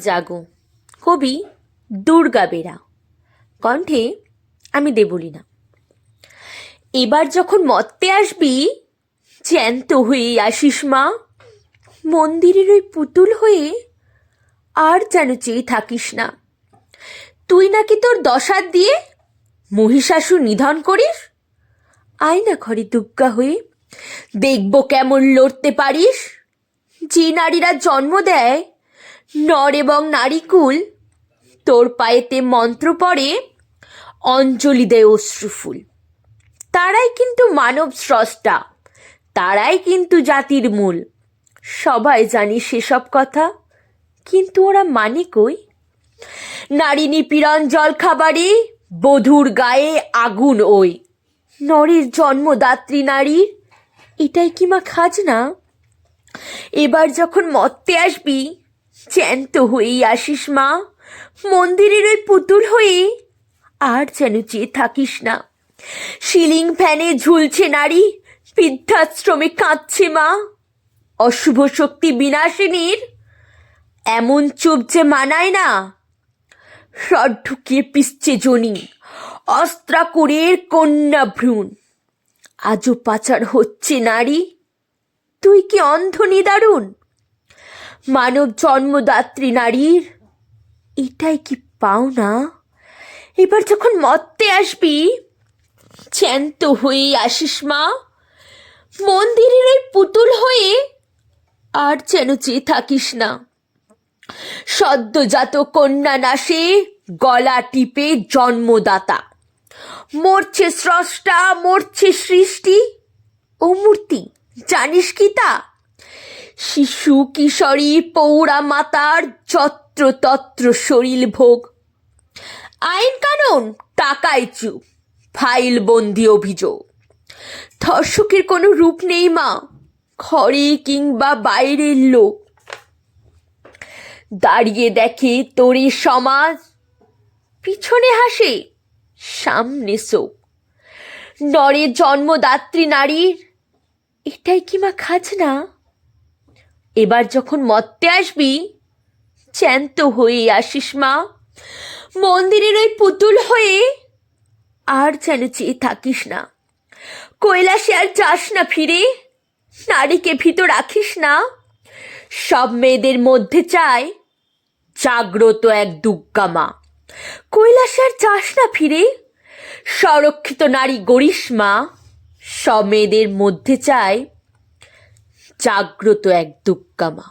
জাগো, কবি দুর্গা বেরা। কণ্ঠে আমি দেবলীনা। এবার যখন মত্তে আসবি, জ্যান্ত হয়ে আসিস মা। মন্দিরের ওই পুতুল হয়ে আর যেন চেয়ে থাকিস না। তুই নাকি তোর দশার দিয়ে মহিষাসু নিধন করিস? আয়না ঘরে দুগ্গা হয়ে দেখব কেমন লড়তে পারিস। যে নারীরা জন্ম দেয় নর এবং নারীকুল তোর পায়েতে মন্ত্র পড়ে, অঞ্জলি দেয় অশ্রুফুল তারাই কিন্তু মানব স্রষ্টা, তারাই কিন্তু জাতির মূল। সবাই জানি সেসব কথা, কিন্তু ওরা মানে কই? নারী নিপীড়ন জল খাবারে বধুর গায়ে আগুন ওই। নরের জন্মদাত্রী নারীর এটাই কি মা খাজনা? এবার যখন মত্তে আসবি জ্যান্ত হয়েই আসিস মা। মন্দিরের ওই পুতুল হয়ে আর যেন চেয়ে থাকিস না। সিলিং ফ্যানে ঝুলছে নারী, বৃদ্ধাশ্রমে কাঁদছে মা। অশুভ শক্তি বিনাশিনীর এমন চোখ যে মানায় না। রড ঢুকিয়ে পিসছে জনি, অস্ত্রাকুরের কন্যা ভ্রূণ। আজও পাচার হচ্ছে নারী। তুই কি অন্ধ নিদারুণ? মানব জন্মদাত্রী নারীর। এটাই কি পাও না এবার যখন মত্তে আসবি চ্যান্ত হয়ে আসিস মা। মন্দিরের ওই পুতুল হয়ে আর যেন চেয়ে থাকিস না। সদ্যজাত কন্যা নাশে গলা টিপে জন্মদাতা। মরছে স্রষ্টা, মরছে সৃষ্টি। ও মূর্তি, জানিস কি তা? শিশু, কিশোরী, পৌরা, মাতার যত্র তত্র শরীর ভোগ। আইন কানুন, টাকায় চুপ ফাইল বন্দি অভিযোগ। ধর্ষকের কোনো রূপ নেই মা, ঘরে কিংবা বাইরের লোক। দাঁড়িয়ে দেখে তোরে সমাজ, পিছনে হাসে, সামনে শোক নরে জন্মদাত্রী নারীর, এটাই কি মা খাজনা? এবার যখন মত্তে আসবি, চ্যান্ত হয়ে আসিস মা। মন্দিরের ওই পুতুল হয়ে আর যেন চেয়ে থাকিস না। কৈলাসে আর যাস না ফিরে, নারীকে ভিতর রাখিস না। সব মেয়েদের মধ্যে চায় জাগ্রত এক দুর্গা মা। কৈলাসে আর যাস না ফিরে, সংরক্ষিত নারী গরিষ্মা সব মেয়েদের মধ্যে চায় জাগ্রত এক দুক্কামা।